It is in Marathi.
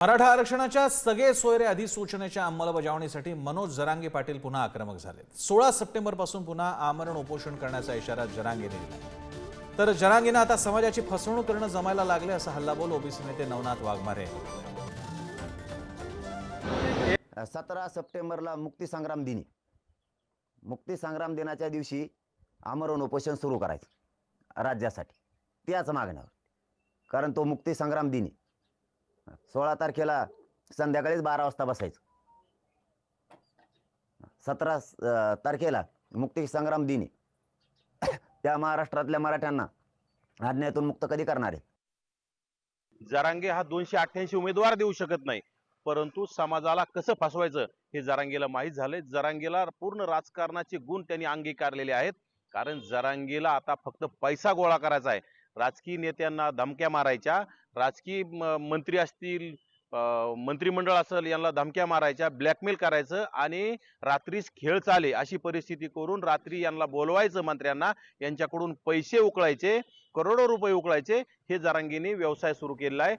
मराठा आरक्षणाच्या सगळे सोयरे अधिसूचनेच्या अंमलबजावणीसाठी मनोज जरांगे पाटील पुन्हा आक्रमक झाले सोळा सप्टेंबरपासून पुन्हा आमरण उपोषण करण्याचा इशारा जरांगेने दिला तर जरांगेनं आता समाजाची फसवणूक करणं जमायला लागले असा हल्लाबोल ओबीसी नेते नवनाथ वाघमारे सतरा सप्टेंबरला मुक्तीसंग्राम दिनी मुक्तीसंग्राम दिनाच्या दिवशी आमरण उपोषण सुरू करायचं राज्यासाठी. त्याच मागण्यावर. कारण तो मुक्तीसंग्राम दिनी सोळा तारखेला संध्याकाळीच बारा वाजता बसायचं. सतरा तारखेला मुक्ती संग्राम दिनी. त्या महाराष्ट्रातल्या मराठ्यांना आज्ञातून मुक्त कधी करणार आहे? जरांगे हा दोनशे अठ्ठ्याऐंशी उमेदवार देऊ शकत नाही. परंतु समाजाला कसं फसवायचं हे जरांगेला माहीत झालंय. जरांगेला पूर्ण राजकारणाचे गुण त्यांनी अंगीकारलेले आहेत. कारण जरांगेला आता फक्त पैसा गोळा करायचा आहे. राजकीय नेत्यांना धमक्या मारायच्या राजकीय म- मंत्री असतील मंत्रिमंडळ असेल यांना धमक्या मारायच्या ब्लॅकमेल करायचं आणि रात्रीच खेळ चाले अशी परिस्थिती करून रात्री यांना बोलवायचं मंत्र्यांना यांच्याकडून पैसे उकळायचे करोडो रुपये उकळायचे हे जरांगीने व्यवसाय सुरू केलेला आहे.